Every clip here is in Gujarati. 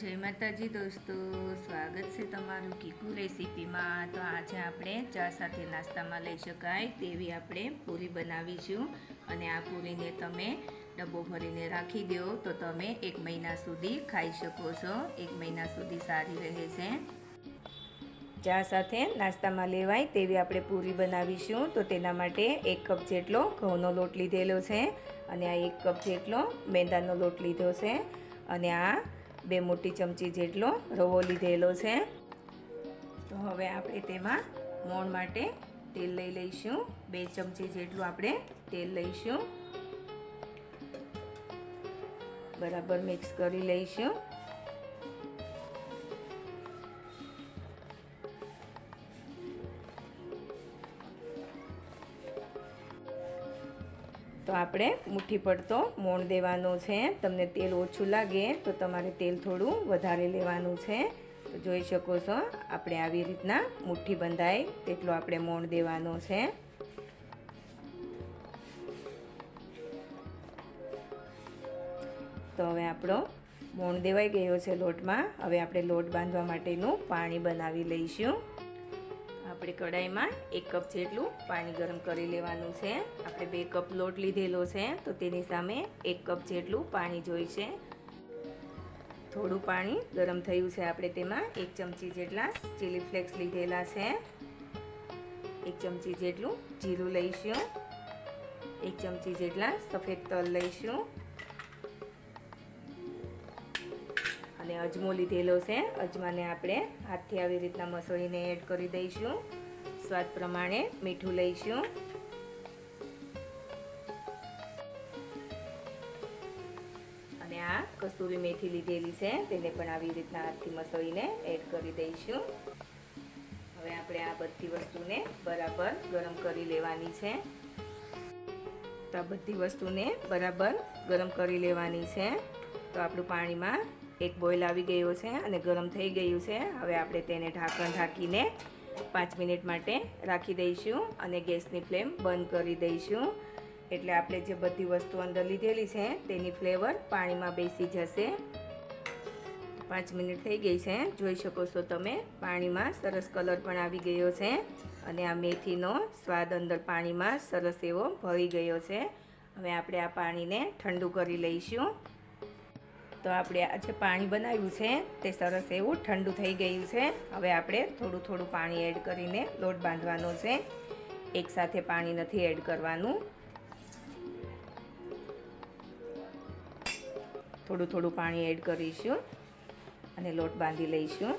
જય માતાજી દોસ્તો, સ્વાગત છે તમારું કીકુ રેસીપીમાં. તો આજે આપણે ચા સાથે નાસ્તામાં લઈ શકાય તેવી આપણે પૂરી બનાવીશું. અને આ પૂરીને તમે ડબ્બો ભરીને રાખી દો, તો તમે એક મહિના સુધી ખાઈ શકો છો. એક મહિના સુધી સારી રહે છે. ચા સાથે નાસ્તામાં લેવાય તેવી આપણે પૂરી બનાવીશું. તો તેના માટે એક કપ જેટલો ઘઉંનો લોટ લીધેલો છે. અને આ એક કપ જેટલો મેંદાનો લોટ લીધો છે. અને આ બે મોટી ચમચી જેટલો રવો લીધેલો છે. તો હવે આપણે તેમાં મોણ માટે તેલ લઈ લઈશું. બે ચમચી જેટલું આપણે તેલ લઈશું. બરાબર મિક્સ કરી લઈશું. તો આપણે મુઠ્ઠી પડતો મોણ દેવાનો છે. તમને તેલ ઓછું લાગે તો તમારે તેલ થોડું વધારે લેવાનું છે. તો જોઈ શકો છો, આપણે આવી રીતના મુઠ્ઠી બંધાય તેટલો આપણે મોણ દેવાનો છે. તો હવે આપણો મોણ દેવાઈ ગયો છે લોટમાં. હવે આપણે લોટ બાંધવા માટેનું પાણી બનાવી લઈશું. આપણે કઢાઈમાં એક કપ જેટલું પાણી ગરમ કરી લેવાનું છે. આપણે બે કપ લોટ લીધેલો છે, તો તેની સામે એક કપ જેટલું પાણી જોઈશે. થોડું પાણી ગરમ થયું છે આપણે તેમાં. એક ચમચી જેટલા ચીલી ફ્લેક્સ લીધેલા છે. એક ચમચી જેટલું જીરું લઈશું. એક ચમચી જેટલા સફેદ તલ લઈશું. અને અજમો લીધેલો છે. અજમાને આપણે હાથથી આવી રીતના મસળીને એડ કરી દઈશું. સ્વાદ પ્રમાણે મીઠું લઈશું. અને આ કસૂરી મેથી લીધેલી છે. તેને પણ આવી રીતના હાથથી મસળીને એડ કરી દઈશું. હવે આપણે આ બધી વસ્તુને બરાબર ગરમ કરી લેવાની છે. તો આ બધી વસ્તુને બરાબર ગરમ કરી લેવાની છે. તો આપણું પાણીમાં એક બોઇલ આવી ગયો છે અને ગરમ થઈ ગયું છે. હવે આપણે તેને ઢાંકણ ઢાંકીને પાંચ મિનિટ માટે રાખી દઈશું અને ગેસની ફ્લેમ બંધ કરી દઈશું. એટલે આપણે જે બધી વસ્તુ અંદર લીધેલી છે, તેની ફ્લેવર પાણીમાં બેસી જશે. પાંચ મિનિટ થઈ ગઈ છે. જોઈ શકો છો તમે, પાણીમાં સરસ કલર પણ આવી ગયો છે અને આ મેથીનો સ્વાદ અંદર પાણીમાં સરસ એવો ભળી ગયો છે. હવે આપણે આ પાણીને ઠંડુ કરી લઈશું. તો આપણે આ જે પાણી બનાવ્યું છે, તે સરસ એવું ઠંડુ થઈ ગયું છે. હવે આપણે થોડું થોડું પાણી એડ કરીને લોટ બાંધવાનો છે. એકસાથે પાણી નથી એડ કરવાનું. થોડું થોડું પાણી એડ કરીશું અને લોટ બાંધી લઈશું.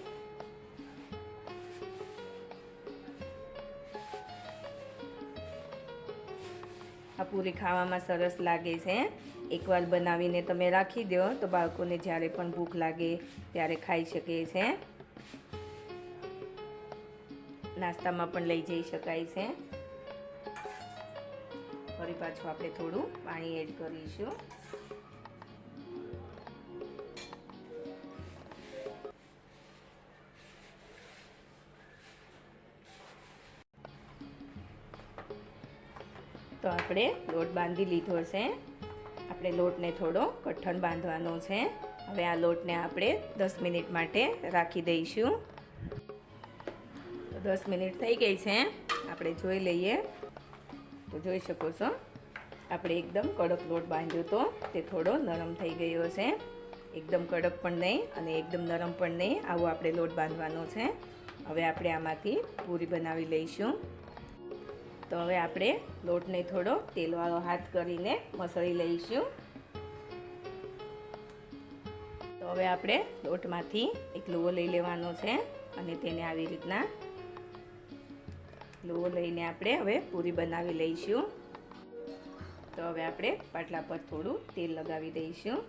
આ પૂરી ખાવામાં સરસ લાગે છે. એકવાર બનાવીને તમે રાખી દો. તો બાળકોને જ્યારે પણ ભૂખ લાગે ત્યારે ખાઈ શકે છે. નાસ્તામાં પણ લઈ જઈ શકાય છે. ફરી પાછું આપણે થોડું પાણી એડ કરીશું. તો આપણે લોટ બાંધી લીધો છે. આપણે લોટને થોડો કઠણ બાંધવાનો છે. હવે આ લોટને આપણે દસ મિનિટ માટે રાખી દઈશું. તો દસ મિનિટ થઈ ગઈ છે. આપણે જોઈ લઈએ. તો જોઈ શકો છો, આપણે એકદમ કડક લોટ બાંધ્યો તો તે થોડો નરમ થઈ ગયો છે. એકદમ કડક પણ નહીં અને એકદમ નરમ પણ નહીં. આવો આપણે લોટ બાંધવાનો છે. હવે આપણે આમાંથી પૂરી બનાવી લઈશું. તો હવે આપણે લોટને થોડો તેલવાળો હાથ કરીને મસળી લઈશું. તો હવે આપણે લોટમાંથી એક લુવો લઈ લેવાનો છે અને તેને આવી રીતના લુવો લઈને આપણે હવે પૂરી બનાવી લઈશું. તો હવે આપણે પાટલા પર થોડું તેલ લગાવી દઈશું.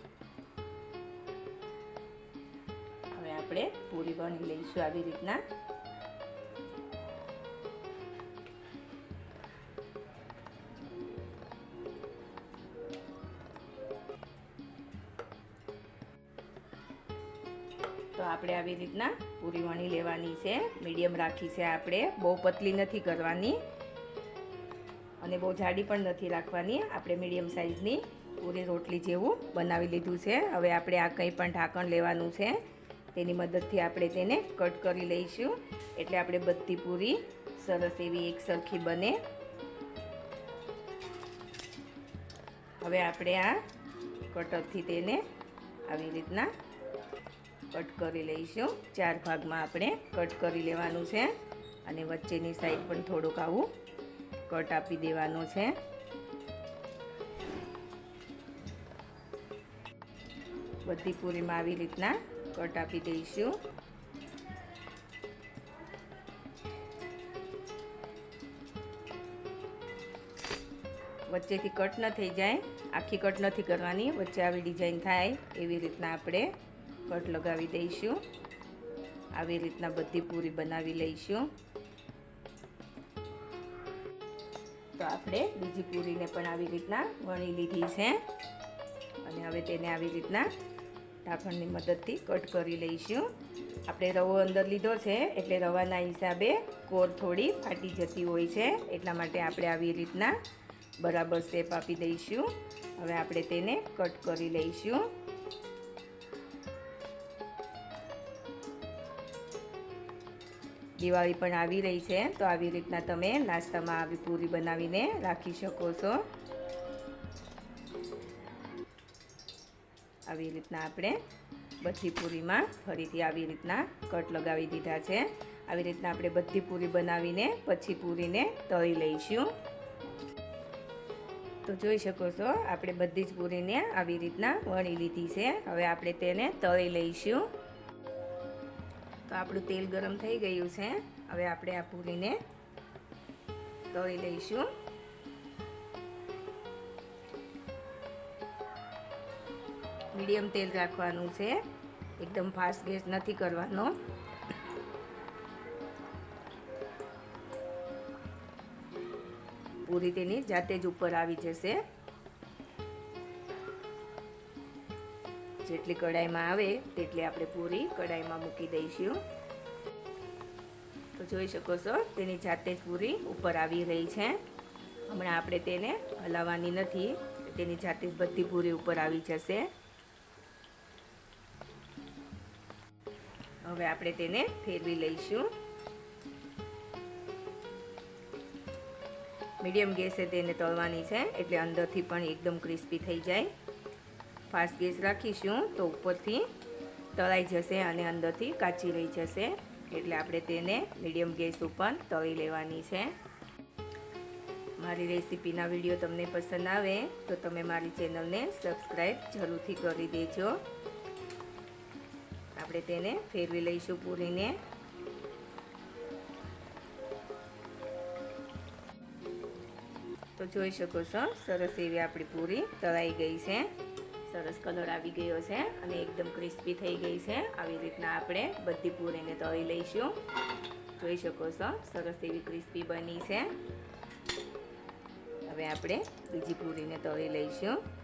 હવે આપણે પૂરી બની લઈશું આવી રીતના. તો આપણે આવી રીતના પૂરી વણી લેવાની છે. મીડિયમ રાખી છે આપણે. બહુ પતલી નથી કરવાની. અને બહુ જાડી પણ નથી રાખવાની. આપણે મીડિયમ સાઇઝની પૂરી રોટલી જેવું બનાવી લીધું છે. હવે આપણે આ કંઈ પણ ઢાંકણ લેવાનું છે. તેની મદદથી આપણે તેને કટ કરી લઈશું. એટલે આપણે બધી પૂરી સરસ એવી એક સરખી બને. હવે આપણે આ કટરથી તેને આવી રીતના કટ કરી લઈશું. ચાર ભાગમાં આપણે કટ કરી લેવાનું છે. અને વચ્ચેની સાઈડ પણ થોડુંક આવું કટ આપી દેવાનું છે. બધી પૂરીમાં આવી રીતના કટ આપી દઈશું. વચ્ચેથી કટ ન થઈ જાય. આખી કટ નથી કરવાની. વચ્ચે આવી ડિઝાઇન થાય એવી રીતના આપણે કટ લગાવી દઈશું. આવી રીતના બધી પૂરી બનાવી લઈશું. તો આપણે બીજી પૂરીને પણ આવી રીતના વણી લીધી છે. અને હવે તેને આવી રીતના ઢાંકણની મદદથી કટ કરી લઈશું. આપણે રવો અંદર લીધો છે, એટલે રવાના હિસાબે કોર થોડી ફાટી જતી હોય છે. એટલા માટે આપણે આવી રીતના બરાબર શેપ આપી દઈશું. હવે આપણે તેને કટ કરી લઈશું. દિવાળી પણ આવી રહી છે. તો આવી રીતના તમે નાસ્તામાં આવી પૂરી બનાવીને રાખી શકો છો. આવી રીતના આપણે બધી પૂરીમાં ફરીથી આવી રીતના કટ લગાવી દીધા છે. આવી રીતના આપણે બધી પૂરી બનાવીને પછી પૂરીને તળી લઈશું. તો જોઈ શકો છો, આપણે બધી જ પૂરીને આવી રીતના વણી લીધી છે. હવે આપણે તેને તળી લઈશું. તો આપણું તેલ ગરમ થઈ ગયું છે. હવે આપણે આ પૂરીને તળી લઈશું. મીડિયમ તેલ રાખવાનું છે. એકદમ ફાસ્ટ ગેસ નથી કરવાનો. પૂરી તેની જાતે જ ઉપર આવી જશે. જેટલી કઢાઈમાં આવે તેટલી આપણે પૂરી કઢાઈમાં મૂકી દઈશું. તો જોઈ શકો છો, તેની જાતે જ પૂરી ઉપર આવી રહી છે. હમણાં આપણે તેને હલાવવાની નથી, તેની જાતે જ બધી પૂરી ઉપર આવી જશે. હવે આપણે તેને ફેરવી લઈશું. મીડિયમ ગેસે તેને તળવાની છે, એટલે અંદરથી પણ એકદમ ક્રિસ્પી થઈ જાય. ફાસ્ટ ગેસ રાખીશું તો ઉપરથી તળાઈ જશે અને અંદરથી કાચી રહી જશે. એટલે આપણે તેને મીડિયમ ગેસ ઉપર તળી લેવાની છે. મારી રેસીપીના વીડિયો તમને પસંદ આવે તો તમે મારી ચેનલને સબસ્ક્રાઈબ જરૂરથી કરી દેજો. આપણે તેને ફેરવી લઈશું પૂરીને. તો જોઈ શકો છો, સરસ એવી આપણી પૂરી તળાઈ ગઈ છે. સરસ કલર આવી ગયો છે અને એકદમ ક્રિસ્પી થઈ ગઈ છે. આવી રીતના આપણે બધી પૂરીને તળી લઈશું. જોઈ શકો છો, સરસ એવી ક્રિસ્પી બની છે. હવે આપણે બીજી પૂરીને તળી લઈશું.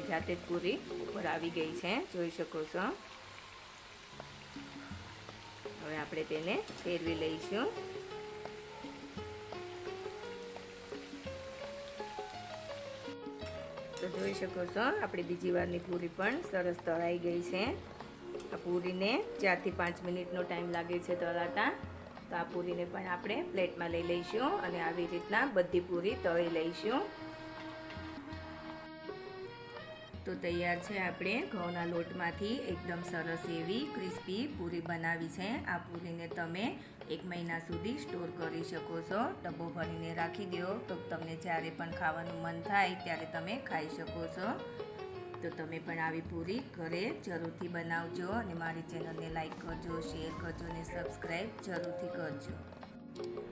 તેની જાતે જ પૂરી ઉપર આવી ગઈ છે. જોઈ શકો છો. હવે આપણે તેને ફેરવી લઈશું. તો જોઈ શકો છો, આપણી બીજી વારની પૂરી પણ સરસ તળાઈ ગઈ છે. આ પૂરીને ચારથી પાંચ મિનિટનો ટાઈમ લાગે છે તળાતા. તો આ પૂરીને પણ આપણે પ્લેટમાં લઈ લઈશું અને આવી રીતના બધી પૂરી તળી લઈશું. તો તૈયાર છે આપણે ઘઉંના લોટમાંથી. એકદમ સરસ એવી ક્રિસ્પી પૂરી બનાવી છે. આ પૂરીને તમે એક મહિના સુધી સ્ટોર કરી શકો છો. ડબ્બો ભરીને રાખી દો. તો તમને જ્યારે પણ ખાવાનું મન થાય ત્યારે તમે ખાઈ શકો છો. તો તમે પણ આવી પૂરી ઘરે જરૂરથી બનાવજો અને મારી ચેનલને લાઈક કરજો, શેર કરજો અને સબસ્ક્રાઈબ જરૂરથી કરજો.